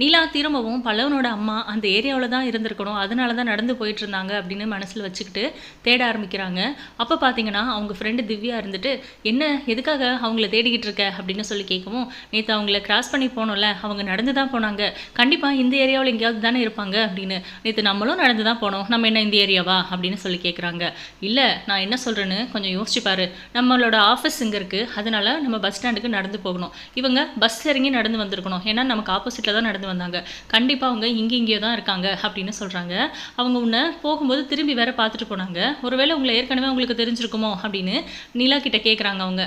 நீலா திரும்பவும் பல்லவனோட அம்மா அந்த ஏரியாவில் தான் இருந்திருக்கணும். அதனால தான் நடந்து போயிட்டு இருந்தாங்க அப்படின்னு மனசில் வச்சுக்கிட்டு தேட ஆரம்பிக்கிறாங்க. அப்போ பார்த்தீங்கன்னா அவங்க ஃப்ரெண்டு திவ்யா இருந்துட்டு என்ன எதுக்காக அவங்கள தேடிக்கிட்டு இருக்க? அப்படின்னு சொல்லி கேட்கவும் நேற்று அவங்கள கிராஸ் பண்ணி போனோம்ல அவங்க நடந்து தான் போனாங்க. கண்டிப்பாக இந்த ஏரியாவில் எங்கேயாவது தானே இருப்பாங்க? அப்படின்னு நேற்று நம்மளும் நடந்து தான் போனோம். நம்ம என்ன இந்த ஏரியாவா? அப்படின்னு சொல்லி கேட்குறாங்க இல்லை நான் என்ன சொல்கிறேன்னு கொஞ்சம் யோசிச்சுப்பாரு நம்மளோட ஆஃபீஸ் இங்கே இருக்குது அதனால நம்ம பஸ் ஸ்டாண்டுக்கு நடந்து போகணும். இவங்க பஸ் இறங்கி நடந்து வந்திருக்கணும். ஏன்னா நமக்கு ஆப்போசிட்டில் தான் நடந்து வந்தாங்க. கண்டிப்பாக அவங்க இங்கே இங்கேயோ தான் இருக்காங்க அப்படின்னு சொல்கிறாங்க அவங்க உன்னை போகும்போது திரும்பி வேற பார்த்துட்டு போனாங்க. ஒருவேளை உங்களை ஏற்கனவே உங்களுக்கு தெரிஞ்சிருக்குமோ அப்படின்னு நிலா கிட்ட கேட்குறாங்க அவங்க.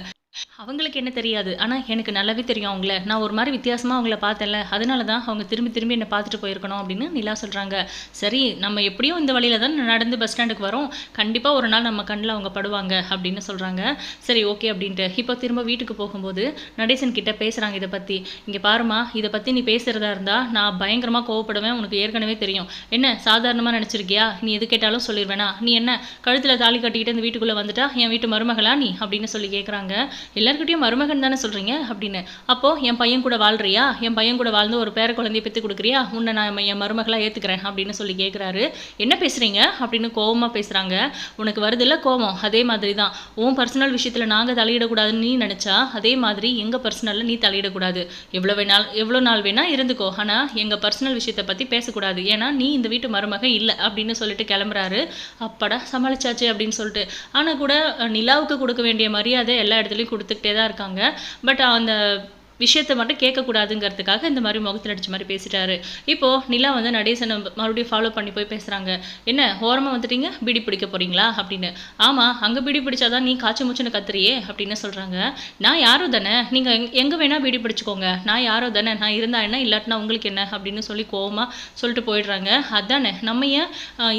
அவங்களுக்கு என்ன தெரியாது. ஆனால் எனக்கு நல்லாவே தெரியும் அவங்கள. நான் ஒரு மாதிரி வித்தியாசமாக அவங்கள பார்த்தேன்ல. அதனால தான் அவங்க திரும்பி திரும்பி என்னை பார்த்துட்டு போயிருக்கணும் அப்படின்னு நிலா சொல்கிறாங்க சரி நம்ம எப்படியும் இந்த வழியில் தான் நடந்து பஸ் ஸ்டாண்டுக்கு வரோம். கண்டிப்பாக ஒரு நாள் நம்ம கண்ணில் அவங்க படுவாங்க அப்படின்னு சொல்கிறாங்க சரி ஓகே அப்படின்ட்டு. இப்போ திரும்ப வீட்டுக்கு போகும்போது நடேசன் கிட்ட பேசுகிறாங்க இதை பற்றி இங்கே பாருமா இதை பற்றி நீ பேசுகிறதா இருந்தால் நான் பயங்கரமாக கோவப்படுவேன். உனக்கு ஏற்கனவே தெரியும். என்ன சாதாரணமாக நினச்சிருக்கியா? நீ எது கேட்டாலும் சொல்லிடுவேனா நீ என்ன கழுத்தில் தாலி கட்டிக்கிட்டு இந்த வீட்டுக்குள்ளே வந்துட்டா? என் வீட்டு மருமகளா நீ? அப்படின்னு சொல்லி கேட்குறாங்க எல்லாருக்கிட்டையும் மருமகன் தானே சொல்கிறீங்க அப்படின்னு. அப்போது என் பையன் கூட வாழ்றியா? என் பையன் கூட வாழ்ந்து ஒரு பேர குழந்தைய பெற்று கொடுக்குறியா? உன்னை நான் என் மருமகளாக ஏற்றுக்கிறேன் அப்படின்னு சொல்லி கேட்குறாரு என்ன பேசுகிறீங்க அப்படின்னு கோவமாக பேசுகிறாங்க உனக்கு வருதில்ல கோவம். அதே மாதிரி தான் உன் பர்சனல் விஷயத்தில் நாங்கள் தலையிடக்கூடாதுன்னு நீ நினச்சா அதே மாதிரி எங்கள் பர்சனலில் நீ தலையிடக்கூடாது. எவ்வளோ வேணால் எவ்வளோ நாள் வேணால் இருந்துக்கோ. ஆனால் எங்கள் பர்சனல் விஷயத்தை பற்றி பேசக்கூடாது. ஏன்னா நீ இந்த வீட்டு மருமக இல்லை அப்படின்னு சொல்லிட்டு கிளம்புறாரு. அப்பாடா சமாளிச்சாச்சு அப்படின்னு சொல்லிட்டு. ஆனால் கூட நிலாவுக்கு கொடுக்க வேண்டிய மரியாதை எல்லா இடத்துலையும் கொடுத்துக்கிட்டே தான் இருக்காங்க. பட் அந்த விஷயத்தை மட்டும் கேட்கக்கூடாதுங்கிறதுக்காக இந்த மாதிரி முகத்தில் அடிச்ச மாதிரி பேசிட்டாரு. இப்போது நிலா வந்து நடேசனை மறுபடியும் ஃபாலோ பண்ணி போய் பேசுகிறாங்க என்ன ஓரமாக வந்துட்டீங்க? பீடி பிடிக்க போகிறீங்களா அப்படின்னு. ஆமாம் அங்கே பீடி பிடிச்சாதான் நீ காய்ச்சி மூச்சுன்னு கத்துறியே அப்படின்னு சொல்கிறாங்க நான் யாரோ தானே? நீங்கள் எங் எங்கே வேணால் பீடி பிடிச்சிக்கோங்க. நான் யாரோ தானே? நான் இருந்தா என்ன? இல்லாட்டினா உங்களுக்கு என்ன? அப்படின்னு சொல்லி கோவமாக சொல்லிட்டு போயிடுறாங்க. அதானே? நம்ம ஏன்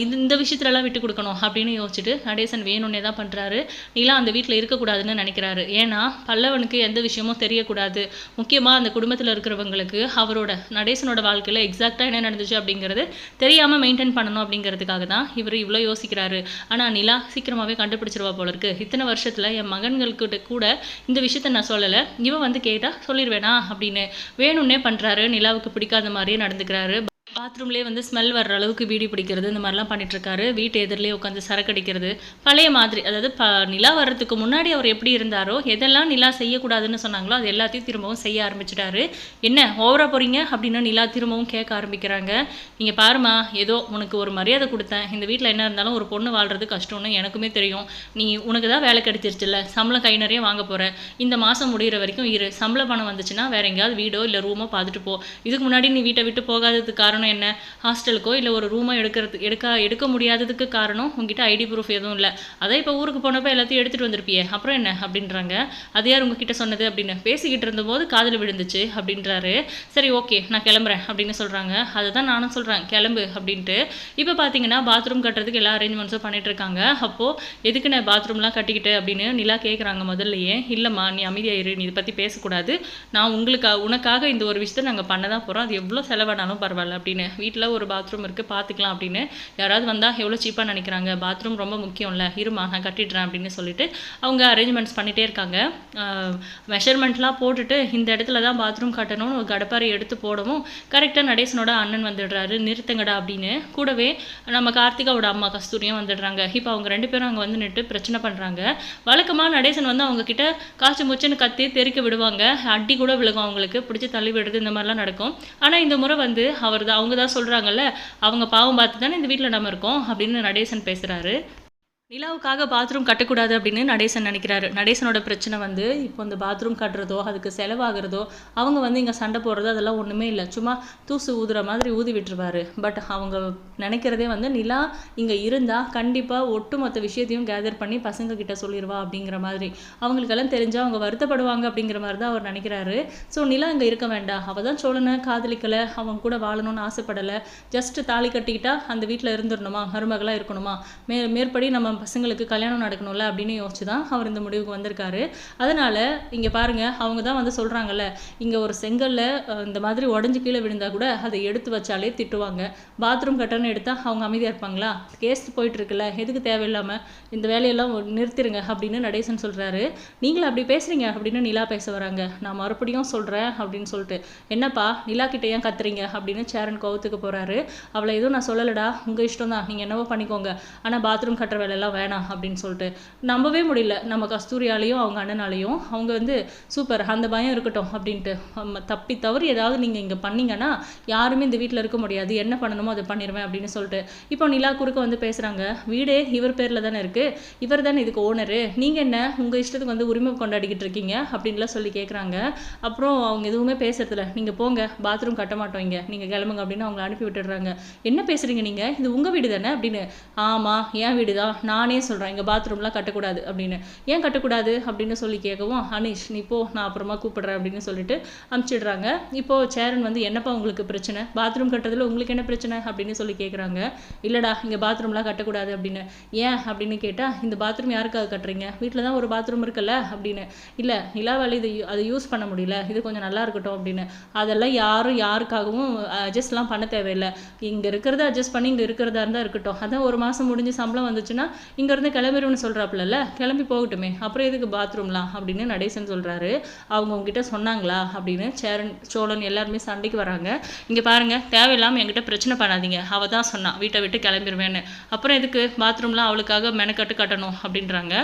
இது இந்த விஷயத்துலலாம் விட்டு கொடுக்கணும் அப்படின்னு யோசிச்சுட்டு நடேசன் வேணும்னே தான் பண்ணுறாரு நிலா அந்த வீட்டில் இருக்கக்கூடாதுன்னு நினைக்கிறாரு. ஏன்னா பல்லவனுக்கு எந்த விஷயமும் தெரியக்கூடாது. முக்கியமாக அந்த குடும்பத்தில் இருக்கிறவங்களுக்கு அவரோட நடேசனோட வாழ்க்கையில் எக்ஸாக்டாக என்ன நடந்துச்சு அப்படிங்கிறது தெரியாமல் மெயின்டைன் பண்ணணும் அப்படிங்கிறதுக்காக தான் இவர் இவ்வளோ யோசிக்கிறாரு. ஆனால் நிலா சீக்கிரமாகவே கண்டுபிடிச்சிருவா போல இருக்கு. இத்தனை வருஷத்தில் என் மகன்கள்கிட்ட கூட இந்த விஷயத்த நான் சொல்லலை. இவன் வந்து கேட்டால் சொல்லிடுவேனா அப்படின்னு வேணும்னே பண்ணுறாரு நிலாவுக்கு பிடிக்காத மாதிரியே நடந்துக்கிறாரு. பாத்ரூம்லேயே வந்து ஸ்மெல் வர்ற அளவுக்கு பீடி பிடிக்கிறது இந்த மாதிரிலாம் பண்ணிட்டுருக்காரு. வீட்டு எதிரிலே உட்காந்து சரக்கு அடிக்கிறது. பழைய மாதிரி அதாவது ப நிலா வர்றதுக்கு முன்னாடி அவர் எப்படி இருந்தாரோ எதெல்லாம் நிலா செய்யக்கூடாதுன்னு சொன்னாங்களோ அது எல்லாத்தையும் திரும்பவும் செய்ய ஆரம்பிச்சிட்டாரு. என்ன ஓவரா போகிறீங்க அப்படின்னு நிலா திரும்பவும் கேட்க ஆரம்பிக்கிறாங்க. நீங்கள் பாருமா ஏதோ உனக்கு ஒரு மரியாதை கொடுத்தேன். இந்த வீட்டில் என்ன இருந்தாலும் ஒரு பொண்ணு வாழ்றது கஷ்டம்னு எனக்குமே தெரியும். நீ உனக்கு தான் வேலை கிடைச்சிருச்சுல்ல. சம்பளம் கை நிறைய வாங்க போகிற இந்த மாதம் முடிகிற வரைக்கும் இரு. சம்பள பணம் வந்துச்சுன்னா வேற எங்கேயாவது வீடோ இல்லை ரூமோ பார்த்துட்டு போ. இதுக்கு முன்னாடி நீ வீட்டை விட்டு போகாததுக்கு காரணம் என்ன? ஹாஸ்டலுக்கோ இல்லை ஒரு ரூமோ எடுக்கிறது எடுக்க எடுக்க முடியாததுக்கு காரணம் உங்ககிட்ட ஐடி ப்ரூஃப் எதுவும் இல்லை. அதான் இப்போ ஊருக்கு போனப்போ எல்லாத்தையும் எடுத்துகிட்டு வந்திருப்பியே. அப்புறம் என்ன? அப்படின்றாங்க. அது யார் உங்ககிட்ட சொன்னது அப்படின்னு. பேசிக்கிட்டு இருந்தபோது காதில் விழுந்துச்சு அப்படின்றாரு. சரி ஓகே நான் கிளம்புறேன் அப்படின்னு சொல்கிறாங்க அதுதான் நானும் சொல்கிறேன் கிளம்பு அப்படின்ட்டு. இப்போ பார்த்தீங்கன்னா பாத்ரூம் கட்டுறதுக்கு எல்லா அரேஞ்ச்மெண்ட்ஸும் பண்ணிகிட்ருக்காங்க அப்போது எதுக்கு நான் பாத்ரூம்லாம் கட்டிக்கிட்டு அப்படின்னு நிலா கேட்குறாங்க முதல்லையே. இல்லைம்மா நீ அமைதியாயிரு நீ இதை பற்றி பேசக்கூடாது. நான் உங்களுக்கு உனக்காக இந்த ஒரு விஷயத்தை நாங்கள் பண்ண தான் போகிறோம் அது எவ்வளோ செலவானாலும் பரவாயில்ல அப்படின்னு வீட்டில் ஒரு பாத்ரூம் இருக்குது பார்த்துக்கலாம் அப்படின்னு. யாராவது வந்தால் எவ்வளோ சீப்பாக நினைக்கிறாங்க? பாத்ரூம் ரொம்ப முக்கியம்ல. இருமா நான் கட்டிடுறேன் அப்படின்னு சொல்லிட்டு அவங்க அரேஞ்ச்மெண்ட்ஸ் பண்ணிகிட்டே இருக்காங்க. மெஷர்மெண்ட்லாம் போட்டுட்டு இந்த இடத்துல தான் பாத்ரூம் கட்டணும்னு ஒரு கடப்பாரை எடுத்து போடவும் கரெக்டாக நடேசனோட அண்ணன் வந்துடுறாரு. நிறுத்துங்கடா அப்படின்னு. கூடவே நம்ம கார்த்திகாவோட அம்மா கஸ்தூரியும் வந்துடுறாங்க. இப்போ அவங்க ரெண்டு பேரும் அங்கே வந்து நின்று பிரச்சனை பண்ணுறாங்க வழக்கமாக நடேசன் வந்து அவங்க கிட்ட காய்ச்சி முச்சுன்னு கத்தி தெறிக்க விடுவாங்க. அடி கூட விழுகும் அவங்களுக்கு. பிடிச்சி தள்ளி விடுறது இந்த மாதிரிலாம் நடக்கும். ஆனால் இந்த முறை வந்து அவர் தான் அவங்க தான் சொல்கிறாங்கல்ல அவங்க பாவம் பார்த்து தானே இந்த வீட்டில் நம்ம இருக்கோம் அப்படின்னு நடேசன் பேசுகிறாரு நிலாவுக்காக பாத்ரூம் கட்டக்கூடாது அப்படின்னு நடேசன் நினைக்கிறாரு. நடேசனோட பிரச்சனை வந்து இப்போ இந்த பாத்ரூம் கட்டுறதோ அதுக்கு செலவாகிறதோ அவங்க வந்து இங்கே சண்டை போடுறதோ அதெல்லாம் ஒன்றுமே இல்லை. சும்மா தூசு ஊதுற மாதிரி ஊதி விட்டுருவாரு. பட் அவங்க நினைக்கிறதே வந்து நிலா இங்கே இருந்தால் கண்டிப்பாக ஒட்டுமொத்த விஷயத்தையும் கேதர் பண்ணி பசங்க கிட்ட சொல்லிடுவா அப்படிங்கிற மாதிரி. அவங்களுக்கெல்லாம் தெரிஞ்சால் அவங்க வருத்தப்படுவாங்க அப்படிங்கிற மாதிரி தான் அவர் நினைக்கிறாரு. ஸோ நிலா இங்கே இருக்க வேண்டாம். அவள் தான் சோழனை காதலிக்கலை. அவங்க கூட வாழணும்னு ஆசைப்படலை. ஜஸ்ட் தாலி கட்டிக்கிட்டா அந்த வீட்டில் இருந்துடணுமா? மருமகளாக இருக்கணுமா? மே மேற்படி நம்ம பசங்களுக்கு கல்யாணம் நடக்கணும்ல அப்படின்னு யோசிச்சு தான் அவர் இந்த முடிவுக்கு வந்திருக்காரு. அதனால் இங்கே பாருங்கள் அவங்க தான் வந்து சொல்கிறாங்கல்ல இங்கே ஒரு செங்கல்ல இந்த மாதிரி உடஞ்சி கீழே விழுந்தால் கூட அதை எடுத்து வச்சாலே திட்டுவாங்க. பாத்ரூம் கட்டணம் எடுத்தால் அவங்க அமைதியாக இருப்பாங்களா? கேஸ் போயிட்டு இருக்குல்ல எதுக்கு தேவையில்லாமல் இந்த வேலையெல்லாம் நிறுத்திடுங்க அப்படின்னு நடேசன் சொல்கிறாரு நீங்களும் அப்படி பேசுகிறீங்க அப்படின்னு நிலா பேச வராங்க. நான் மறுபடியும் சொல்கிறேன் அப்படின்னு சொல்லிட்டு என்னப்பா நிலா கிட்ட ஏன் கத்துறீங்க அப்படின்னு சேரன் கோவத்துக்கு போகிறாரு அவளை எதுவும் நான் சொல்லலடா உங்கள் இஷ்டம் தான் நீங்கள் என்னவோ பண்ணிக்கோங்க. ஆனால் பாத்ரூம் கட்டுற வேலையெல்லாம் வேணாம் அப்படின்னு சொல்லிட்டு நம்பவே முடியல. நம்ம கஸ்தூரியாலையும் அவங்க அண்ணனாலையும். அவங்க வந்து சூப்பர் அந்த பயம் இருக்கட்டும் அப்படின்ட்டு. தப்பி தவறு ஏதாவது நீங்கள் இங்கே பண்ணீங்கன்னா யாருமே இந்த வீட்டில் இருக்க முடியாது. என்ன பண்ணணுமோ அதை பண்ணிடுவேன் அப்படின்னு சொல்லிட்டு. இப்போ நிலா குறுக்க வந்து பேசுகிறாங்க வீடே இவர் பேரில் தானே இருக்குது இவர் தானே இதுக்கு ஓனரு நீங்கள் என்ன உங்கள் இஷ்டத்துக்கு வந்து உரிமை கொண்டாடிக்கிட்டு இருக்கீங்க? அப்படின்லாம் சொல்லி கேட்குறாங்க அப்புறம் அவங்க எதுவுமே பேசுறதில்ல நீங்கள் போங்க பாத்ரூம் கட்ட மாட்டோம் இங்கே. நீங்கள் கிளம்புங்க அப்படின்னு அவங்கள அனுப்பி விட்டுடுறாங்க. என்ன பேசுகிறீங்க நீங்கள் இது உங்கள் வீடு தானே? அப்படின்னு. ஆமாம் என் வீடு தான் நானே சொல்கிறேன் இங்கே பாத்ரூம்லாம் கட்டக்கூடாது அப்படின்னு. ஏன் கட்டக்கூடாது? அப்படின்னு சொல்லி கேட்கவும் அனீஷ் நீ போ நான் அப்புறமா கூப்பிடுறேன் அப்படின்னு சொல்லிட்டு அனுப்பிச்சிடுறாங்க இப்போது சேரன் வந்து என்னப்பா உங்களுக்கு பிரச்சனை? பாத்ரூம் கட்டுறதுல உங்களுக்கு என்ன பிரச்சனை? அப்படின்னு சொல்லி கேட்குறாங்க. இல்லைடா இங்கே பாத்ரூம்லாம் கட்டக்கூடாது அப்படின்னு. ஏன்? அப்படின்னு கேட்டால் இந்த பாத்ரூம் யாருக்காக கட்டுறீங்க? வீட்டில் தான் ஒரு பாத்ரூம் இருக்குல்ல? அப்படின்னு. இல்லை நிலாவால் இது அதை யூஸ் பண்ண முடியல. இது கொஞ்சம் நல்லா இருக்கட்டும் அப்படின்னு. அதெல்லாம் யாரும் யாருக்காகவும் அட்ஜஸ்ட்லாம் பண்ண தேவையில்லை. இங்கே இருக்கிறத அட்ஜஸ்ட் பண்ணி இங்கே இருக்கிறதா இருந்தால் இருக்கட்டும். அதான் ஒரு மாதம் முடிஞ்சு சம்பளம் வந்துச்சுன்னா இங்கேருந்து கிளம்பிடும்னு சொல்கிறாப்புலல்ல கிளம்பி போகட்டுமே. அப்புறம் எதுக்கு பாத்ரூம்லாம்? அப்படின்னு நடேசன் சொல்கிறாரு அவங்க உங்ககிட்ட சொன்னாங்களா? அப்படின்னு சேரன் சோழன் எல்லாருமே சண்டைக்கு வராங்க. இங்கே பாருங்க தேவையில்லாமல் என்கிட்ட பிரச்சனை பண்ணாதீங்க. அவள் தான் சொன்னா வீட்டை விட்டு கிளம்பிடுவேன்னு அப்புறம் எதுக்கு? பாத்ரூம்லாம் அவளுக்காக மெனக்கட்டு கட்டணும் அப்படின்றாங்க.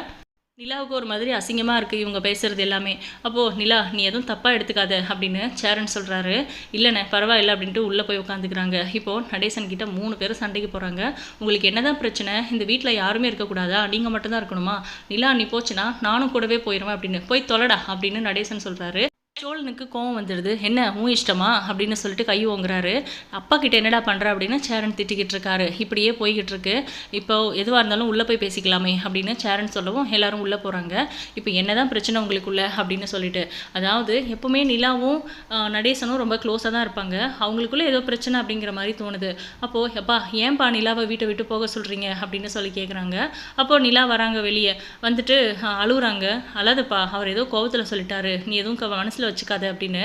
நிலாவுக்கு ஒரு மாதிரி அசிங்கமாக இருக்குது இவங்க பேசுகிறது எல்லாமே. அப்போது நிலா நீ எதுவும் தப்பாக எடுத்துக்காத அப்படின்னு சேரன் சொல்கிறாரு இல்லைண்ணே பரவாயில்ல அப்படின்ட்டு உள்ளே போய் உட்காந்துக்கிறாங்க இப்போது நடேசன் கிட்ட மூணு பேரும் சண்டைக்கு போகிறாங்க உங்களுக்கு என்னதான் பிரச்சனை? இந்த வீட்டில் யாருமே இருக்கக்கூடாதா? நீங்கள் மட்டும்தான் இருக்கணுமா? நிலா நீ போச்சுன்னா நானும் கூடவே போயிடுவேன் அப்படின்னு. போய் தொலைடா அப்படின்னு நடேசன் சொல்கிறாரு சோழனுக்கு கோவம் வந்துடுது. என்ன உன் இஷ்டமா? அப்படின்னு சொல்லிட்டு கை ஓங்குறாரு. அப்பா கிட்ட என்னடா பண்ற? அப்படின்னு சேரன் திட்டிக்கிட்டு இருக்காரு. இப்படியே போய்கிட்டு இருக்கு. இப்போ எதுவாக இருந்தாலும் உள்ளே போய் பேசிக்கலாமே அப்படின்னு சேரன் சொல்லவும் எல்லாரும் உள்ளே போகிறாங்க இப்போ என்னதான் பிரச்சனை உங்களுக்குள்ள? அப்படின்னு சொல்லிட்டு. அதாவது எப்பவுமே நிலாவும் நடேசனும் ரொம்ப க்ளோஸாக தான் இருப்பாங்க. அவங்களுக்குள்ள ஏதோ பிரச்சனை அப்படிங்கிற மாதிரி தோணுது. அப்போது எப்பா ஏன்பா நிலாவை வீட்டை விட்டு போக சொல்கிறீங்க அப்படின்னு சொல்லி கேட்குறாங்க அப்போது நிலா வராங்க வெளியே. வந்துட்டு அழுகுறாங்க அழாதப்பா அவர் ஏதோ கோவத்தில் சொல்லிட்டாரு. நீ எதுவும் மனசில் வச்சுக்காத அப்படின்னு.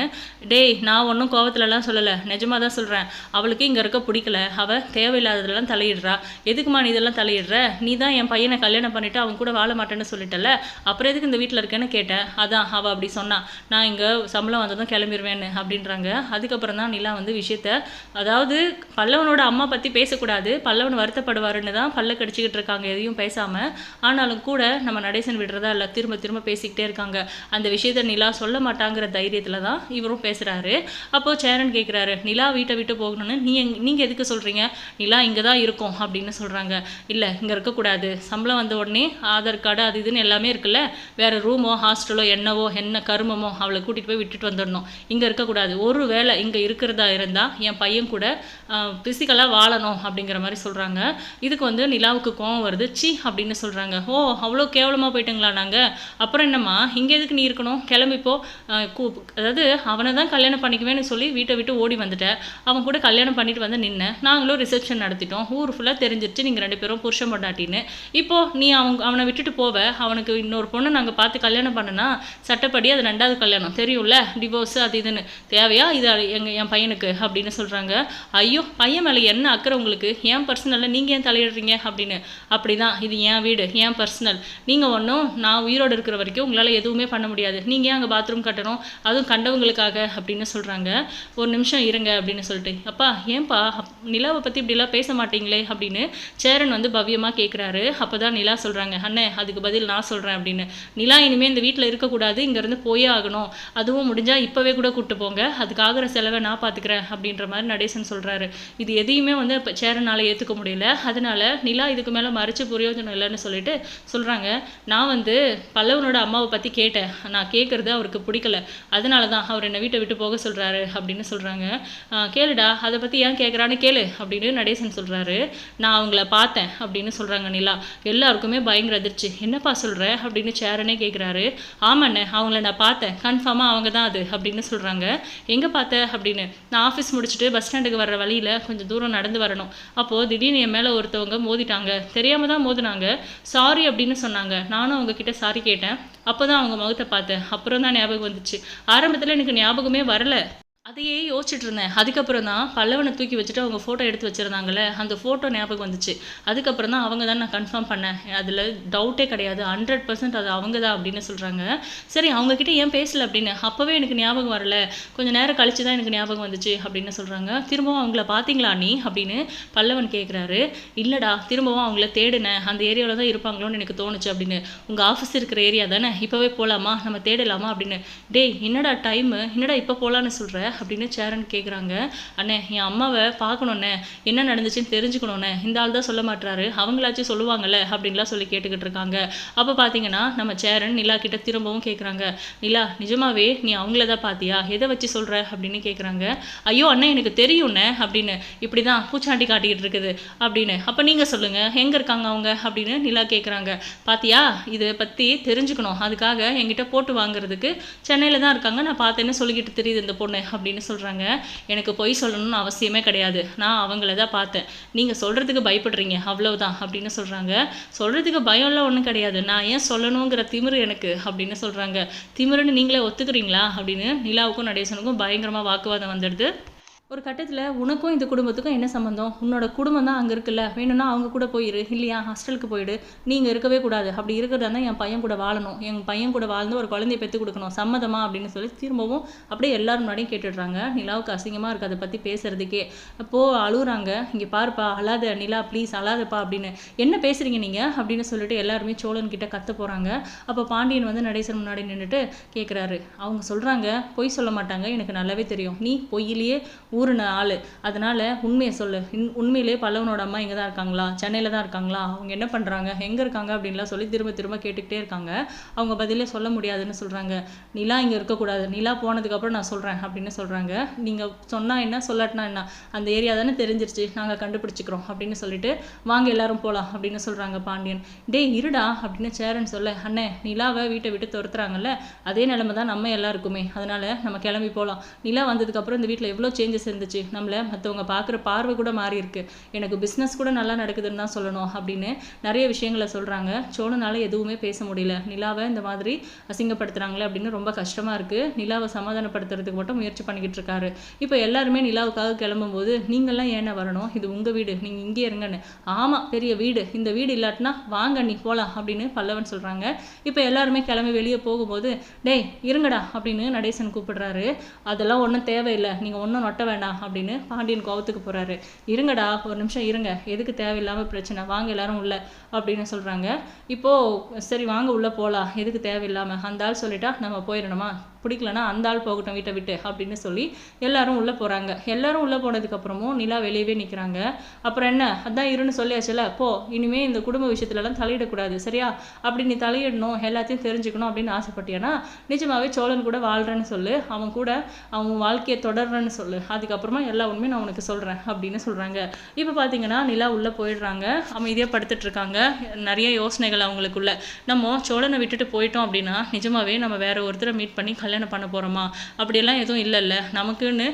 டேய் நான் ஒன்றும் கோவத்துலலாம் சொல்லலை. நிஜமாக தான் சொல்கிறேன் அவளுக்கு இங்கே இருக்க பிடிக்கல. அவள் தேவையில்லாததெல்லாம் தலையிடுறா. எதுக்குமா நீ இதெல்லாம் தலையிடுற? நீ தான் என் பையனை கல்யாணம் பண்ணிவிட்டு அவன் கூட வாழ மாட்டேன்னு சொல்லிட்டல. அப்புறம் எதுக்கு இந்த வீட்டில் இருக்கேன்னு கேட்டேன். அதான் அவள் அப்படி சொன்னா. நான் இங்கே சம்பளம் வந்ததும் கிளம்பிடுவேன்னு அப்படின்றாங்க. அதுக்கப்புறம் தான் நிலா வந்து விஷயத்த அதாவது பல்லவனோட அம்மா பற்றி பேசக்கூடாது. பல்லவன் வருத்தப்படுவாருன்னு தான் பல்ல கடிச்சிக்கிட்டு இருக்காங்க எதையும் பேசாமல் ஆனாலும் கூட நம்ம நடேசன் விடுறதா இல்லை திரும்ப திரும்ப பேசிக்கிட்டே இருக்காங்க. அந்த விஷயத்த நிலா சொல்ல மாட்டாங்கிற தைரியத்தில் தான் இவரும் பேசுகிறாரு அப்போது சேரன் கேட்குறாரு நிலா வீட்டை விட்டு போகணும்னு நீ எங் நீங்கள் எதுக்கு சொல்கிறீங்க நிலா இங்கே தான் இருக்கும் அப்படின்னு சொல்கிறாங்க இல்லை இங்கே இருக்கக்கூடாது சம்பளம் வந்த உடனே ஆதார் கார்டு அது இதுன்னு எல்லாமே இருக்குல்ல. வேறு ரூமோ ஹாஸ்டலோ என்னவோ என்ன கருமமோ அவளை கூட்டிகிட்டு போய் விட்டுட்டு வந்துடணும். இங்கே இருக்கக்கூடாது ஒரு வேளை இங்கே இருக்கிறதா இருந்தால் என் பையன் கூட ஃபிசிக்கலாக வாழணும் அப்படிங்கிற மாதிரி சொல்கிறாங்க இதுக்கு வந்து நிலாவுக்கு கோவம் வருது. சி அப்படின்னு சொல்கிறாங்க ஓ அவ்வளோ கேவலமாக போயிட்டுங்களா நாங்கள் அப்புறம் என்னம்மா? இங்கே எதுக்கு நீ இருக்கணும்? கிளம்பிப்போ அதாவது அவனை தான் கல்யாணம் பண்ணிக்குவேன்னு சொல்லி வீட்டை விட்டு ஓடி வந்துட்டேன் அவன் கூட கல்யாணம் பண்ணிட்டு வந்து நின்னேன் நாங்களும் ரிசப்ஷன் நடத்திட்டோம். ஊர் ஃபுல்லாக தெரிஞ்சிருச்சு. நீங்கள் ரெண்டு பேரும் புருஷன் பொண்டாட்டின்னு. இப்போ நீ அவங்க அவனை விட்டுட்டு போவ. அவனுக்கு இன்னொரு பொண்ணை நாங்கள் பார்த்து கல்யாணம் பண்ணனா சட்டப்படி அது ரெண்டாவது கல்யாணம். தெரியும்ல? டிவோர்ஸ் அது இதுன்னு. தேவையா? இது எங்கள் என் பையனுக்கு அப்படின்னு சொல்கிறாங்க ஐயோ பையன் மேலே என்ன அக்கறை உங்களுக்கு? ஏன் பர்சனலில் நீங்கள் ஏன் தலையிடுறீங்க? அப்படின்னு. அப்படி தான் இது என் வீடு ஏன் பர்சனல் நீங்கள் ஒன்றும் நான் உயிரோடு இருக்கிற வரைக்கும் உங்களால் எதுவுமே பண்ண முடியாது. நீங்கள் ஏன் அங்கே பாத்ரூம் கட்டணும்? அதுவும் கண்டவங்களுக்காக அப்படின்னு சொல்கிறாங்க ஒரு நிமிஷம் இருங்க அப்படின்னு சொல்லிட்டு. அப்பா ஏன்பா நிலாவை பற்றி இப்படிலாம் பேச மாட்டீங்களே அப்படின்னு சேரன் வந்து பவ்யமாக கேட்குறாரு அப்போ தான் நிலா சொல்கிறாங்க அண்ணே அதுக்கு பதில் நான் சொல்கிறேன் அப்படின்னு. நிலா இனிமேல் இந்த வீட்டில் இருக்கக்கூடாது இங்கேருந்து போயே ஆகணும். அதுவும் முடிஞ்சால் இப்போவே கூட கூப்பிட்டு போங்க. அதுக்காகிற செலவை நான் பார்த்துக்கிறேன் அப்படின்ற மாதிரி நடேசன் சொல்கிறாரு இது எதையுமே வந்து இப்போ சேரனால் ஏற்றுக்க முடியல. அதனால நிலா இதுக்கு மேலே மறைச்சு பிரயோஜனம் இல்லைன்னு சொல்லிட்டு சொல்கிறாங்க நான் வந்து பல்லவனோட அம்மாவை பற்றி கேட்டேன். நான் கேட்குறது அவருக்கு பிடிக்கல. அதனால தான் அவர் என்னை வீட்டை விட்டு போக சொல்கிறாரு அப்படின்னு சொல்கிறாங்க கேளுடா அதை பற்றி ஏன் கேட்குறான்னு கேளு அப்படின்னு நடேசன் சொல்கிறாரு நான் அவங்கள பார்த்தேன் அப்படின்னு சொல்கிறாங்க நிலா. எல்லாருக்குமே பயங்கர அதிர்ச்சி. என்னப்பா சொல்கிற அப்படின்னு சேரனே கேட்குறாரு ஆமாண்ணே அவங்கள நான் பார்த்தேன். கன்ஃபார்மாக அவங்க தான் அது அப்படின்னு சொல்கிறாங்க எங்கே பார்த்த அப்படின்னு? நான் ஆஃபீஸ் முடிச்சுட்டு பஸ் ஸ்டாண்டுக்கு வர்ற வழியில் கொஞ்சம் தூரம் நடந்து வரணும். அப்போது திடீர்னு என் மேலே ஒருத்தவங்க மோதிட்டாங்க. தெரியாமல் தான் மோதினாங்க. சாரி அப்படின்னு சொன்னாங்க. நானும் அவங்க கிட்ட சாரி கேட்டேன். அப்போ தான் அவங்க முகத்தை பார்த்தேன். அப்புறம் தான் ஞாபகம் வந்துச்சு. ஆரம்பத்தில் எனக்கு ஞாபகமே வரல. அதையே யோசிச்சுட்டு இருந்தேன். அதுக்கப்புறம் தான் பல்லவனை தூக்கி வச்சுட்டு அவங்க ஃபோட்டோ எடுத்து வச்சுருந்தாங்கல்ல அந்த ஃபோட்டோ ஞாபகம் வந்துச்சு. அதுக்கப்புறம் தான் அவங்க தான் நான் கன்ஃபார்ம் பண்ணேன். அதில் டவுட்டே கிடையாது. ஹண்ட்ரட் பர்சன்ட் அது அவங்க தான் அப்படின்னு சொல்கிறாங்க சரி அவங்கக்கிட்ட ஏன் பேசல அப்படின்னு? அப்போவே எனக்கு ஞாபகம் வரல. கொஞ்சம் நேரம் கழிச்சு தான் எனக்கு ஞாபகம் வந்துச்சு அப்படின்னு சொல்கிறாங்க திரும்பவும் அவங்கள பார்த்தீங்களா நீ? அப்படின்னு பல்லவன் கேட்குறாரு இல்லைடா திரும்பவும் அவங்கள தேடினேன். அந்த ஏரியாவில் தான் இருப்பாங்களோன்னு எனக்கு தோணுச்சு அப்படின்னு. உங்கள் ஆஃபீஸ் இருக்கிற ஏரியா தானே? இப்போவே போகலாமா நம்ம தேடலாமா அப்படின்னு. டேய் என்னடா டைமு என்னடா இப்போ போகலான்னு சொல்கிற அப்படின்னு சேரன் கேட்குறாங்க அண்ணே என் அம்மாவை பார்க்கணுண்ணே என்ன நடந்துச்சுன்னு தெரிஞ்சுக்கணுண்ணே இந்த ஆள் தான் சொல்ல மாட்டாரு அவங்களாச்சும் சொல்லுவாங்கல்ல அப்படின்லாம் சொல்லி கேட்டுக்கிட்டு இருக்காங்க. அப்போ பார்த்தீங்கன்னா நம்ம சேரன் நிலா கிட்ட திரும்பவும் கேட்குறாங்க நிலா நிஜமாவே நீ அவங்கள தான் பார்த்தியா எதை வச்சு சொல்கிற அப்படின்னு கேட்குறாங்க ஐயோ அண்ணே எனக்கு தெரியும்ண்ணே அப்படின்னு. இப்படி தான் பூச்சாண்டி காட்டிக்கிட்டு இருக்குது அப்படின்னு. அப்போ நீங்கள் சொல்லுங்கள் எங்கே இருக்காங்க அவங்க? அப்படின்னு நிலா கேட்குறாங்க பாத்தியா? இதை பற்றி தெரிஞ்சுக்கணும். அதுக்காக என்கிட்ட போட்டு வாங்குறதுக்கு சென்னையில் தான் இருக்காங்க. நான் பார்த்தேன்னு சொல்லிக்கிட்டு தெரியுது இந்த பொண்ணு அப்படின்னு சொல்கிறாங்க எனக்கு பொய் சொல்லணும்னு அவசியமே கிடையாது. நான் அவங்கள தான் பார்த்தேன். நீங்கள் சொல்கிறதுக்கு பயப்படுறீங்க. அவ்வளவுதான் அப்படின்னு சொல்கிறாங்க சொல்கிறதுக்கு பயம்லாம் ஒன்றும் கிடையாது. நான் ஏன் சொல்லணுங்கிற திமிரு எனக்கு அப்படின்னு சொல்கிறாங்க திமிருன்னு நீங்களே ஒத்துக்கிறீங்களா அப்படின்னு நிலாவுக்கும் நடேசனுக்கும் பயங்கரமாக வாக்குவாதம் வந்துடுது. ஒரு கட்டத்தில் உனக்கும் இந்த குடும்பத்துக்கும் என்ன சம்மந்தம் உன்னோட குடும்பம் தான் அங்கே இருக்குல்ல. வேணும்னா அவங்க கூட போயிரு. இல்லையா? ஹாஸ்டலுக்கு போயிடு. நீங்கள் இருக்கவே கூடாது. அப்படி இருக்கிறதா இருந்தால் என் பையன் கூட வாழணும். என் பையன் கூட வாழ்ந்து ஒரு குழந்தைய பெற்று கொடுக்கணும். சம்மதமா? அப்படின்னு சொல்லி திரும்பவும் அப்படியே எல்லாரும் முன்னாடியும் கேட்டுடுறாங்க. நிலாவுக்கு அசிங்கமாக இருக்குது அதை பற்றி பேசுகிறதுக்கே அப்போது அழுகுறாங்க இங்கே பாருப்பா அழாத நிலா ப்ளீஸ் அழாதப்பா அப்படின்னு. என்ன பேசுகிறீங்க நீங்கள் அப்படின்னு சொல்லிட்டு எல்லாருமே சோழன் கிட்ட கத்த போகிறாங்க அப்போ பாண்டியன் வந்து நடேசன் முன்னாடி நின்றுட்டு கேட்குறாரு அவங்க சொல்கிறாங்க பொய் சொல்ல மாட்டாங்க. எனக்கு நல்லாவே தெரியும். நீ பொய்யிலேயே ஊறின ஆள். அதனால் உண்மையை சொல்லு. இன் உண்மையிலே பல்லவனோட அம்மா இங்கே தான் இருக்காங்களா? சென்னையில் தான் இருக்காங்களா? அவங்க என்ன பண்ணுறாங்க எங்கே இருக்காங்க? அப்படின்லாம் சொல்லி திரும்ப திரும்ப கேட்டுக்கிட்டே இருக்காங்க. அவங்க பதிலே சொல்ல முடியாதுன்னு சொல்கிறாங்க நிலா இங்கே இருக்கக்கூடாது நிலா போனதுக்கப்புறம் நான் சொல்கிறேன் அப்படின்னு சொல்கிறாங்க நீங்கள் சொன்னால் என்ன? சொல்லாட்டினா என்ன? அந்த ஏரியா தானே தெரிஞ்சிருச்சு. நாங்கள் கண்டுபிடிச்சிக்கிறோம் அப்படின்னு சொல்லிட்டு வாங்க எல்லாரும் போகலாம் அப்படின்னு சொல்கிறாங்க பாண்டியன். டேய் இருடா அப்படின்னு சேரன் சொல்ல அண்ணே நிலாவை வீட்டை விட்டு துரத்துறாங்கல்ல? அதே நிலைமை தான் நம்ம எல்லாருக்குமே. அதனால் நம்ம கிளம்பி போகலாம் நிலா வந்ததுக்கப்புறம் இந்த வீட்டில் எவ்வளோ சேஞ்சஸ் இருந்துச்சு நம்மளை மற்றவங்க பார்க்குற பார்வை கூட மாறி இருக்கு. எனக்கு பிஸ்னஸ் கூட நல்லா நடக்குதுன்னு தான் சொல்லணும் அப்படின்னு நிறைய விஷயங்களை சொல்கிறாங்க சோழனால எதுவுமே பேச முடியல. நிலாவை இந்த மாதிரி அசிங்கப்படுத்துகிறாங்களே அப்படின்னு ரொம்ப கஷ்டமாக இருக்குது நிலாவை சமாதானப்படுத்துறதுக்கு மட்டும் முயற்சி பண்ணிக்கிட்டு இருக்காரு. இப்போ எல்லாருமே நிலாவுக்காக கிளம்பும்போது நீங்கள்லாம் ஏன்னா வரணும்? இது உங்கள் வீடு. நீங்கள் இங்கே இருங்கன்னு. ஆமாம் பெரிய வீடு. இந்த வீடு இல்லாட்டினா வாங்க நீ போகலாம் அப்படின்னு பல்லவன் சொல்கிறாங்க இப்போ எல்லாருமே கிளம்பி வெளியே போகும்போது டேய் இருங்கடா. அப்படின்னு நடேசன் கூப்பிடுறாரு. அதெல்லாம் ஒன்றும் தேவையில்லை. நீங்கள் ஒன்றும் நொட்ட வேண்டாம் அப்படின்னு பாண்டியன் கோவத்துக்கு போகிறாரு இருங்கடா ஒரு நிமிஷம் இருங்க. எதுக்கு தேவையில்லாமல் பிரச்சனை? வாங்க எல்லாரும் உள்ள அப்படின்னு சொல்கிறாங்க இப்போது சரி வாங்க உள்ளே போகலாம் எதுக்கு தேவையில்லாமல் அந்த ஆள் சொல்லிட்டா நம்ம போயிடணுமா? பிடிக்கலனா அந்த ஆள் போகட்டும் வீட்டை விட்டு அப்படின்னு சொல்லி எல்லாரும் உள்ளே போகிறாங்க எல்லாரும் உள்ளே போனதுக்கப்புறமும் நிலா வெளியவே நிற்கிறாங்க அப்புறம் என்ன? அதான் இருன்னு சொல்லியாச்சுல? போ இனிமேல் இந்த குடும்ப விஷயத்துலலாம் தலையிடக்கூடாது சரியா? அப்படி நீ தலையிடணும் எல்லாத்தையும் தெரிஞ்சுக்கணும் அப்படின்னு ஆசைப்பட்டியானா நிஜமாவே சோழன் கூட வாழ்கிறேன்னு சொல்லு. அவன் கூட அவன் வாழ்க்கையை தொடர்றேன்னு சொல்லு. அதுக்கப்புறமா எல்லா உண்மையும் நான் உனக்கு சொல்கிறேன் அப்படின்னு சொல்கிறாங்க இப்போ பார்த்தீங்கன்னா நிலா உள்ளே போயிடுறாங்க. அமைதியாக படுத்துட்டு இருக்காங்க. நிறைய யோசனைகள் அவங்களுக்குள்ள. நம்ம சோழனை விட்டுட்டு போயிட்டோம் அப்படின்னா நிஜமாவே நம்ம வேற ஒருத்தரை மீட் பண்ணி கல்யாணம் பண்ண போகிறோமா அப்படியெல்லாம் எதுவும் இல்லைல்ல. நமக்குன்னு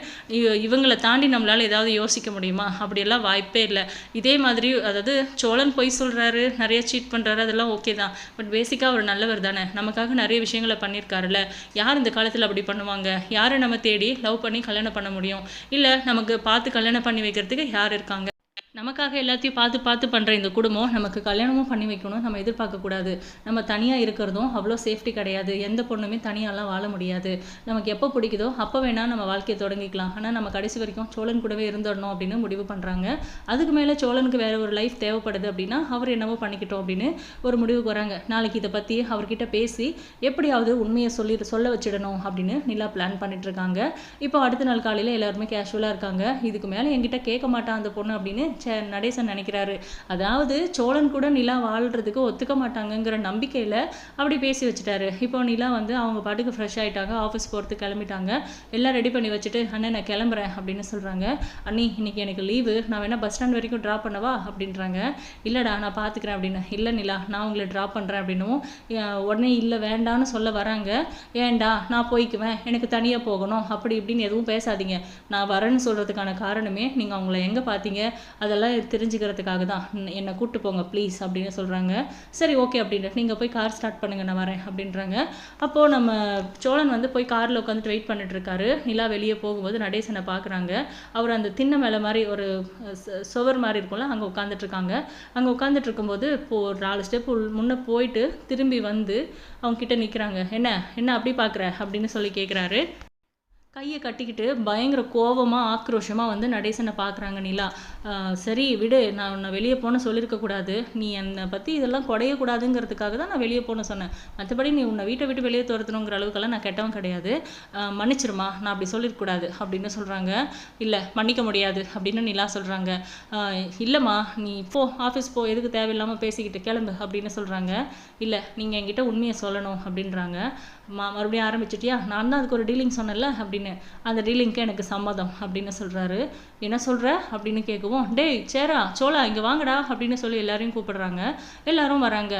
இவங்களை தாண்டி நம்மளால் ஏதாவது யோசிக்க முடியுமா? அப்படியெல்லாம் வாய்ப்பே இல்லை. இதே மாதிரி அதாவது சோழன் பொய் சொல்கிறாரு நிறைய சீட் பண்ணுறாரு அதெல்லாம் ஓகே தான். பட் பேசிக்காக அவர் நல்லவர் தானே. நமக்காக நிறைய விஷயங்களை பண்ணியிருக்காருல்ல. யார் இந்த காலத்தில் அப்படி பண்ணுவாங்க? யாரை நம்ம தேடி லவ் பண்ணி கல்யாணம் பண்ண முடியும்? இல்லை நமக்கு பார்த்து கல்யாணம் பண்ணி வைக்கிறதுக்கு யார் இருக்காங்க? நமக்காக எல்லாத்தையும் பார்த்து பார்த்து பண்ணுற இந்த குடும்பம் நமக்கு கல்யாணமும் பண்ணி வைக்கணும். நம்ம எதிர்பார்க்கக்கூடாது. நம்ம தனியாக இருக்கிறதும் அவ்வளோ சேஃப்டி கிடையாது. எந்த பொண்ணுமே தனியாலாம் வாழ முடியாது. நமக்கு எப்போ பிடிக்குதோ அப்போ வேணால் நம்ம வாழ்க்கையை தொடங்கிக்கலாம். ஆனால் நம்ம கடைசி வரைக்கும் சோழன் கூடவே இருந்துடணும் அப்படின்னு முடிவு பண்ணுறாங்க அதுக்கு மேலே சோழனுக்கு வேறு ஒரு லைஃப் தேவைப்படுது அப்படின்னா அவர் என்னவோ பண்ணிக்கிட்டோம் அப்படின்னு ஒரு முடிவுக்கு வராங்க. நாளைக்கு இதை பற்றி அவர்கிட்ட பேசி எப்படியாவது உண்மையை சொல்லி சொல்ல வச்சிடணும் அப்படின்னு நிலா பிளான் பண்ணிட்டு இருக்காங்க இப்போ அடுத்த நாள் காலையில் எல்லாருமே கேஷுவலாக இருக்காங்க. இதுக்கு மேலே என்கிட்ட கேட்க மாட்டான் அந்த பொண்ணு அப்படின்னு நடேசன் நினைக்கிறாரு. அதாவது சோழன் கூட நிலா வாழ்கிறதுக்கு ஒத்துக்க மாட்டாங்கங்கிற நம்பிக்கையில் அப்படி பேசி வச்சுட்டாரு. இப்போ நிலா வந்து அவங்க பாட்டுக்கு ஃப்ரெஷ் ஆகிட்டாங்க ஆஃபீஸ் போகிறதுக்கு கிளம்பிட்டாங்க. எல்லாம் ரெடி பண்ணி வச்சுட்டு அண்ணன் நான் கிளம்புறேன் அப்படின்னு சொல்கிறாங்க அண்ணி இன்னைக்கு எனக்கு லீவு நான் வேணால் பஸ் ஸ்டாண்ட் வரைக்கும் ட்ராப் பண்ணவா? அப்படின்றாங்க. இல்லைடா நான் பார்த்துக்கிறேன் அப்படின்னு. இல்லை நிலா நான் உங்களை ட்ராப் பண்ணுறேன் அப்படின்னும். உடனே இல்லை வேண்டான்னு சொல்ல வராங்க. ஏன்டா நான் போய்க்குவேன். எனக்கு தனியாக போகணும். அப்படி இப்படின்னு எதுவும் பேசாதீங்க. நான் வரேன்னு சொல்கிறதுக்கான காரணமே நீங்கள் அவங்கள எங்கே பார்த்தீங்க அதெல்லாம் தெரிஞ்சுக்கிறதுக்காக தான். என்னை கூப்பிட்டு போங்க ப்ளீஸ் அப்படின்னு சொல்கிறாங்க சரி ஓகே அப்படின்னு நீங்கள் போய் கார் ஸ்டார்ட் பண்ணுங்க நான் வரேன் அப்படின்றாங்க. அப்போது நம்ம சோழன் வந்து போய் காரில் உட்காந்துட்டு வெயிட் பண்ணிட்டுருக்காரு நிலா வெளியே போகும்போது நடேசனை பார்க்குறாங்க. அவர் அந்த தின்ன மேலே மாதிரி ஒரு சுவர் மாதிரி இருக்கும்ல அங்கே உட்காந்துட்ருக்காங்க அங்கே உட்காந்துட்டு இருக்கும்போது இப்போ ஒரு நாலு ஸ்டெப் முன்னே போயிட்டு திரும்பி வந்து அவங்க கிட்ட நிற்கிறாங்க என்ன என்ன அப்படி பார்க்குற? அப்படின்னு சொல்லி கேட்குறாரு கையை கட்டிக்கிட்டு பயங்கர கோவமாக ஆக்ரோஷமாக வந்து நடேசனை பார்க்குறாங்க நிலா. சரி விடு. நான் உன்னை வெளியே போன சொல்லியிருக்கக்கூடாது நீ என்னை பற்றி இதெல்லாம் குடையக்கூடாதுங்கிறதுக்காக தான் நான் வெளியே போன சொன்னேன். மற்றபடி நீ உன்னை வீட்டை விட்டு வெளியே துரத்தணுங்கிற அளவுக்கெல்லாம் நான் கெட்டவன் கிடையாது. மன்னிச்சிருமா நான் அப்படி சொல்லியிருக்கக்கூடாது அப்படின்னு சொல்கிறாங்க இல்லை மன்னிக்க முடியாது. அப்படின்னு நிலா சொல்கிறாங்க இல்லைம்மா. நீ போ. ஆஃபீஸ் போ. எதுக்கு தேவையில்லாமல் பேசிக்கிட்டு கிளம்பு. அப்படின்னு சொல்கிறாங்க இல்லை நீங்கள் என்கிட்ட உண்மையை சொல்லணும். அப்படின்றாங்க. மா மறுபடியும் ஆரம்பிச்சிட்டியா? நான் தான் அதுக்கு ஒரு டீலிங் சொன்னேன்ல அப்படின்னு. அந்த டீலிங்க்கு எனக்கு சம்மதம் அப்படின்னு சொல்கிறாரு என்ன சொல்கிற அப்படின்னு கேட்கவும் டேய் சேரா சோலா இங்கே வாங்கடா அப்படின்னு சொல்லி எல்லாரையும் கூப்பிடுறாங்க. எல்லாரும் வராங்க.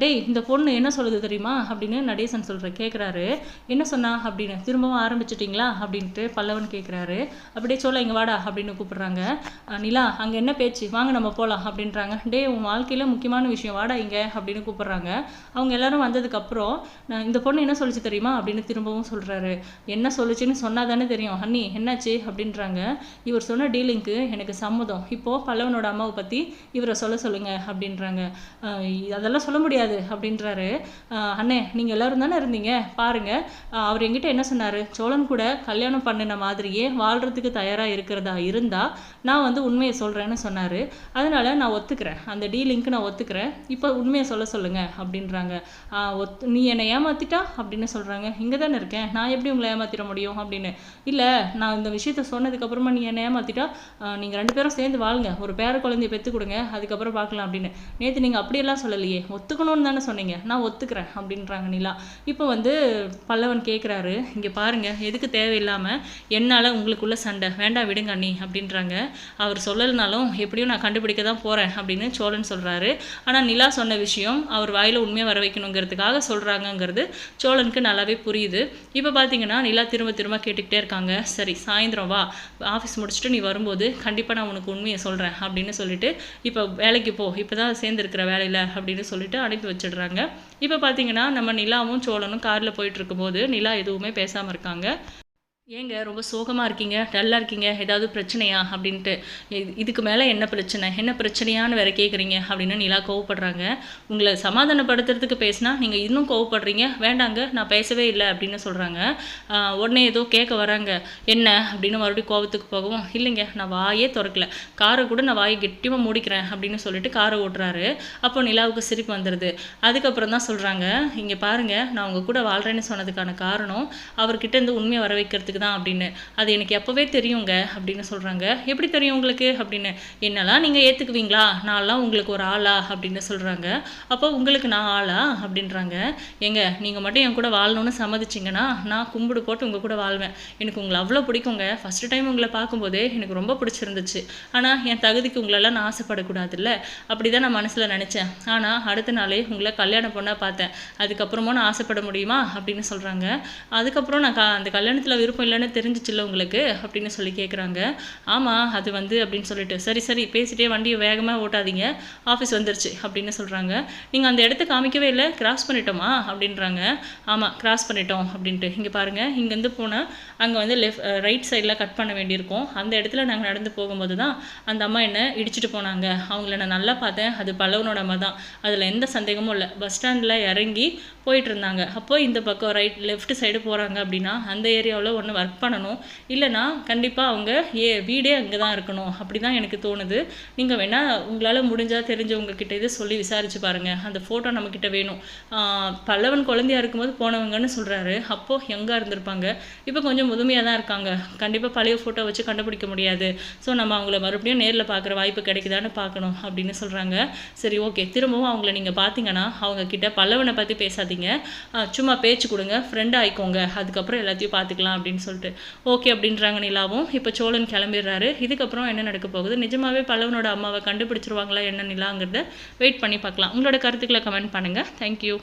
டேய் இந்த பொண்ணு என்ன சொல்லுது தெரியுமா? அப்படின்னு நடேசன் சொல்கிற கேட்குறாரு என்ன சொன்னா? அப்படின்னு திரும்பவும் ஆரம்பிச்சிட்டிங்களா? அப்படின்ட்டு பல்லவன் கேட்குறாரு அப்படியே சோலா இங்கே வாடா அப்படின்னு கூப்பிடுறாங்க. நிலா அங்கே என்ன பேச்சு? வாங்க நம்ம போகலாம் அப்படின்றாங்க. டேய் உன் வாழ்க்கையில் முக்கியமான விஷயம் வாடா இங்கே அப்படின்னு கூப்பிடுறாங்க. அவங்க எல்லாரும் வந்ததுக்கப்புறம் நான் இந்த பொண்ணு என்ன சொல்லுச்சு தெரியுமா? அப்படின்னு திரும்பவும் சொல்கிறாரு என்ன சொல்லுச்சுன்னு சொன்னால் தானே தெரியும் அண்ணி என்னாச்சு? அப்படின்றாங்க. இவர் சொன்ன டீலிங்க்கு எனக்கு சம்மதம். இப்போது பல்லவனோட அம்மாவை பற்றி இவரை சொல்ல சொல்லுங்கள் அப்படின்றாங்க. அதெல்லாம் சொல்ல முடியாது அப்படின்றாரு. அண்ணே நீங்கள் எல்லோரும் தானே இருந்தீங்க? பாருங்கள் அவர் என்கிட்ட என்ன சொன்னார்? சோழன் கூட கல்யாணம் பண்ணின மாதிரியே வாழ்கிறதுக்கு தயாராக இருக்கிறதா இருந்தால் நான் வந்து உண்மையை சொல்கிறேன்னு சொன்னார். அதனால் நான் ஒத்துக்கிறேன். அந்த டீலிங்க்கு நான் ஒத்துக்கிறேன். இப்போ உண்மையை சொல்ல சொல்லுங்கள் அப்படின்றாங்க. ஒத் நீ என்னை ஏமாற்றிட்டா அப்படின்னு சொல்கிறாங்க இங்கே தானே இருக்கேன். நான் எப்படி உங்களை ஏமாற்றிட முடியும் அப்படின்னு? இல்லை நான் இந்த விஷயத்த சொன்னதுக்கப்புறமா நீ என்னை ஏமாற்றிட்டா நீங்கள் ரெண்டு பேரும் சேர்ந்து வாழுங்க. ஒரு பேர குழந்தைய பெற்று கொடுங்க அதுக்கப்புறம் பார்க்கலாம் அப்படின்னு. நேற்று நீங்கள் அப்படியெல்லாம் சொல்லலையே. ஒத்துக்கணும்னு தானே சொன்னீங்க. நான் ஒத்துக்கிறேன் அப்படின்றாங்க நிலா. இப்போ வந்து பல்லவன் கேட்குறாரு இங்கே பாருங்க எதுக்கு தேவையில்லாமல் என்னால் உங்களுக்குள்ள சண்டை? வேண்டாம் விடுங்க அண்ணி அப்படின்றாங்க. அவர் சொல்லலைனாலும் எப்படியும் நான் கண்டுபிடிக்க தான் போகிறேன் அப்படின்னு சோழன் சொல்கிறாரு ஆனால் நிலா சொன்ன விஷயம் அவர் வாயில் உண்மையை வர வைக்கணுங்கிறதுக்காக சொல்கிறாங்கங்கிறது சோழனுக்கு நல்லாவே புரியுது. இப்போ பார்த்தீங்கன்னா நிலா திரும்ப திரும்ப கேட்டுக்கிட்டே இருக்காங்க. சரி சாயந்தரம் வா. ஆஃபீஸ் முடிச்சுட்டு நீ வரும்போது கண்டிப்பாக நான் உனக்கு உண்மையை சொல்கிறேன் அப்படின்னு சொல்லிட்டு இப்போ வேலைக்கு போ. இப்போ தான் சேர்ந்துருக்கிற வேலையில் அப்படின்னு சொல்லிட்டு அனுப்பி வச்சிடுறாங்க. இப்போ பார்த்தீங்கன்னா நம்ம நிலாவும் சோழனும் காரில் போயிட்டு இருக்கும்போது நிலா எதுவுமே பேசாமல் இருக்காங்க. ஏங்க ரொம்ப சோகமாக இருக்கீங்க டல்லாக இருக்கீங்க ஏதாவது பிரச்சனையா? அப்படின்ட்டு. இது- இதுக்கு மேலே என்ன பிரச்சனை? என்ன பிரச்சனையான்னு வேற கேட்குறீங்க அப்படின்னு நிலா கோவப்படுறாங்க. உங்களை சமாதானப்படுத்துறதுக்கு பேசினா நீங்கள் இன்னும் கோவப்படுறீங்க வேண்டாங்க நான் பேசவே இல்லை அப்படின்னு சொல்கிறாங்க உடனே ஏதோ கேட்க வராங்க. என்ன? அப்படின்னு மறுபடியும் கோவத்துக்கு போகவும் இல்லைங்க நான் வாயே திறக்கல. காரை கூட நான் வாயை கெட்டியமாக மூடிக்கிறேன் அப்படின்னு சொல்லிட்டு காரை ஓட்டுறாரு. அப்போ நிலாவுக்கு சிரிப்பு வந்துடுது அதுக்கப்புறம் தான் சொல்கிறாங்க இங்கே பாருங்கள் நான் உங்கள் கூட வாழ்கிறேன்னு சொன்னதுக்கான காரணம் அவர்கிட்ட இருந்து உண்மையை வர வைக்கிறதுக்கு தான் அப்படின்னு. அது எனக்கு எப்போவே தெரியுங்க அப்படின்னு சொல்கிறாங்க எப்படி தெரியும் உங்களுக்கு அப்படின்னு? என்னெல்லாம் நீங்கள் ஏற்றுக்குவீங்களா நான்லாம் உங்களுக்கு ஒரு ஆளா அப்படின்னு சொல்கிறாங்க அப்போ உங்களுக்கு நான் ஆளா அப்படின்றாங்க. ஏங்க நீங்கள் மட்டும் என் கூட வாழணும்னு சம்மதிச்சிங்கன்னா நான் கும்பிடு போட்டு உங்கள் கூட வாழ்வேன். எனக்கு உங்களை அவ்வளோ பிடிக்குங்க. ஃபஸ்ட்டு டைம் உங்களை பார்க்கும்போதே எனக்கு ரொம்ப பிடிச்சிருந்துச்சு. ஆனால் என் தகுதிக்கு உங்களெல்லாம் நான் ஆசைப்படக்கூடாதுல்ல? அப்படி தான் நான் மனசில் நினச்சேன். ஆனால் அடுத்த நாளே உங்களை கல்யாணம் பொண்ணாக பார்த்தேன். அதுக்கப்புறமா நான் ஆசைப்பட முடியுமா அப்படின்னு சொல்கிறாங்க அதுக்கப்புறம் நான் க அந்த கல்யாணத்தில் விருப்பம் இல்லைன்னு தெரிஞ்சிச்சுல்ல உங்களுக்கு? அப்படின்னு சொல்லி கேட்குறாங்க ஆமாம் அது வந்து அப்படின்னு சொல்லிட்டு. சரி சரி பேசிட்டே வண்டியை வேகமாக ஓட்டாதீங்க. ஆஃபீஸ் வந்துருச்சு அப்படின்னு சொல்கிறாங்க நீங்கள் அந்த இடத்த காமிக்கவே இல்லை கிராஸ் பண்ணிட்டோமா? அப்படின்றாங்க. ஆமாம் கிராஸ் பண்ணிட்டோம் அப்படின்ட்டு. இங்கே பாருங்கள் இங்கேருந்து போனால் அங்கே வந்து லெஃப்ட் ரைட் சைடில் கட் பண்ண வேண்டியிருக்கும். அந்த இடத்துல நாங்கள் நடந்து போகும்போது தான் அந்த அம்மா என்னை இடிச்சிட்டு போனாங்க. அவங்கள நான் நல்லா பார்த்தேன். அது பல்லவனோட அம்மா தான். அதில் எந்த சந்தேகமும் இல்லை. பஸ் ஸ்டாண்டில் இறங்கி போயிட்டுருந்தாங்க. அப்போது அப்போ இந்த பக்கம் ரைட் லெஃப்ட் சைடு போகிறாங்க அப்படின்னா அந்த ஏரியாவில் ஒன்று ஒர்க் பண்ணணும். இல்லைனா கண்டிப்பாக அவங்க ஏ வீடே அங்கே தான் இருக்கணும். அப்படி தான் எனக்கு தோணுது. நீங்கள் வேணால் உங்களால் முடிஞ்சால் தெரிஞ்சவங்கக்கிட்ட இது சொல்லி விசாரிச்சு பாருங்கள் அந்த ஃபோட்டோ நம்மக்கிட்ட வேணும். பல்லவன் குழந்தையா இருக்கும்போது போனவங்கன்னு சொல்கிறாரு அப்போது எங்கே இருந்திருப்பாங்க? இப்போ கொஞ்சம் முதுமையாக தான் இருக்காங்க. கண்டிப்பாக பழைய ஃபோட்டோ வச்சு கண்டுபிடிக்க முடியாது. ஸோ நம்ம அவங்கள மறுபடியும் நேரில் பார்க்குற வாய்ப்பு கிடைக்குதான்னு பார்க்கணும் அப்படின்னு சொல்கிறாங்க சரி ஓகே திரும்பவும் அவங்கள நீங்கள் பார்த்தீங்கன்னா அவங்க கிட்ட பல்லவனை பற்றி பேசாதீங்க. ஆஹ் சும்மா பேச்சு கொடுங்க ஃப்ரெண்ட் ஆயிக்கோங்க அதுக்கப்புறம் எல்லாத்தையும் பார்த்துக்கலாம் அப்படின்னு சொல்லிட்டு. ஓகே அப்படின்றாங்க நிலாவும். இப்போ சோழன் கிளம்பிடுறாரு. இதுக்கப்புறம் என்ன நடக்க போகுது? நிஜமாவே பல்லவனோட அம்மாவை கண்டுபிடிச்சிருவாங்களா என்ன நிலாங்கிறத வெயிட் பண்ணி பார்க்கலாம். உங்களோட கருத்துக்களை கமெண்ட் பண்ணுங்கள் தேங்க்யூ